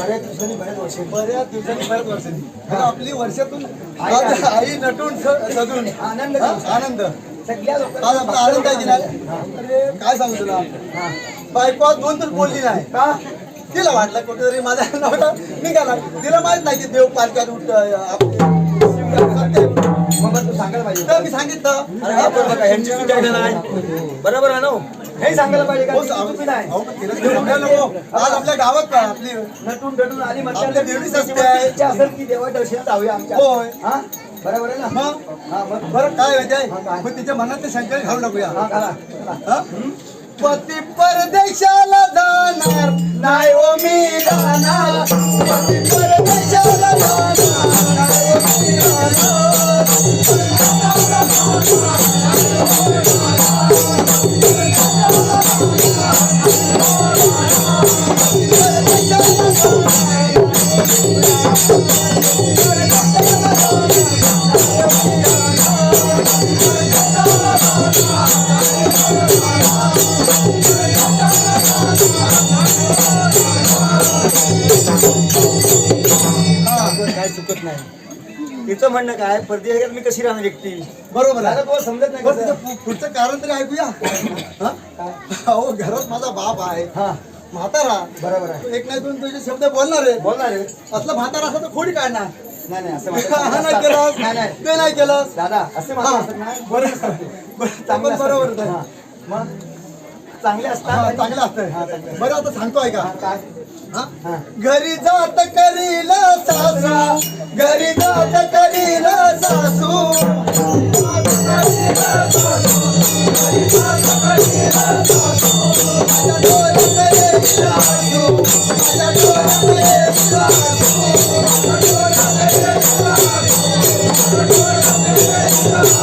बऱ्याच दिवसांनी बऱ्याच वर्षांनी. आपली वर्षातून आई नटून सजून. आनंद. आनंद. आज आपला आनंद आहे की नाही अरे काय सांगू तुला? बायको आज दोन तर बोलली नाही. का तिला वाटलं कुठेतरी माझा निघाला. तिला माहीत नाही की देव पालख्यात उठ आपले शिवरात्र मग तू सांगायला पाहिजे. तर मी सांगितलं. बरोबर आहे ना हो? हे सांगायला पाहिजे हो. आज आपल्या गावात काय आपली नटून नटून आली देवीच तिची असते. असेल की देवा दर्शन जाऊया होय. बरोबर आहे ना? मग हा मग बरं काय होते आहे मग तिच्या मनात ते शंकर घालू लागूया हा घाला पती परदेशाला जाणार नाही ओ मी जाणार. तिचं म्हणणं काय? परदेशात मी कशी राहणार एकटी? बरोबर आहे. तुम्हाला समजत नाही तिचं पु- पुढचं कारण तरी ऐकूया. हा? अहो घरात माझा बाप आहे. हा. म्हातारा. बरोबर आहे. तो एक नाही दोन तुझे शब्द बोलणार आहे. बोलणार आहे. असलं म्हातारा असं तर खोडी काढणार. नाही नाही असं हा नाही केलंस नाही नाही. ते नाही केलंस दादा असे हा. म्हणत असतात ना बरं असतात ते. बरं, चांगले आपण असतात बरोबर. हा. मग चांगले हा, असतात चांगलं हा, असतंय चांगलं. बरं आता सांगतो ऐका. हा, काय? हा? हा. घरी जात करील सासू येईल सासू.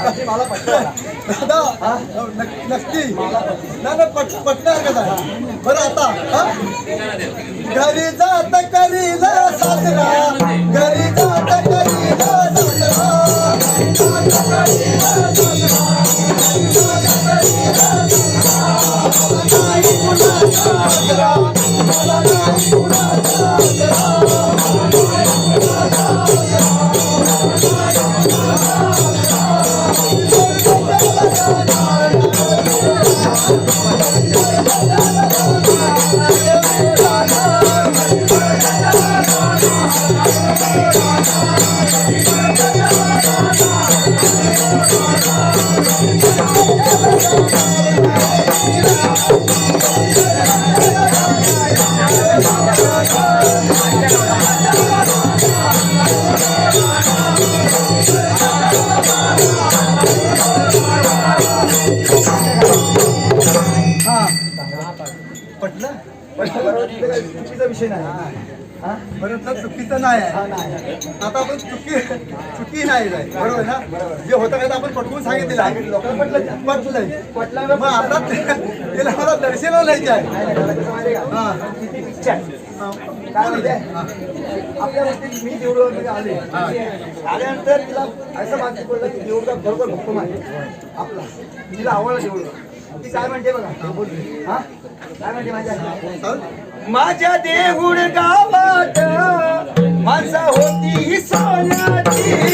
आजी मला पटलं दादा नक- नक्की. नाही नाही, पट पटणार का नाही? बरं आता घरी जात करील सासरा. घरी जात करील सासरा. चुकीचा विषय नाही. हा. तर चुकीचं नाही आहे. आता आपण चुकी चुकी नाही आहे. बरोबर ना? जे होतं काय आपण पटवून सांगितलेलं आहे. पटलं पटलं मग आता तिला मला दर्शनाला न्यायचं आहे. आहे आहे. काय आहे? आपल्या बाबतीत मी देवळामध्ये आले. आल्यानंतर तिला असं माहिती पडलं की देऊळचा बरोबर भक्त माहिती आपला. तिला आवडला देऊळ ती काय म्हणते बघा? हा काय म्हणते माझ्या? माझ्या देऊळ गावात माझा होती सोन्याची.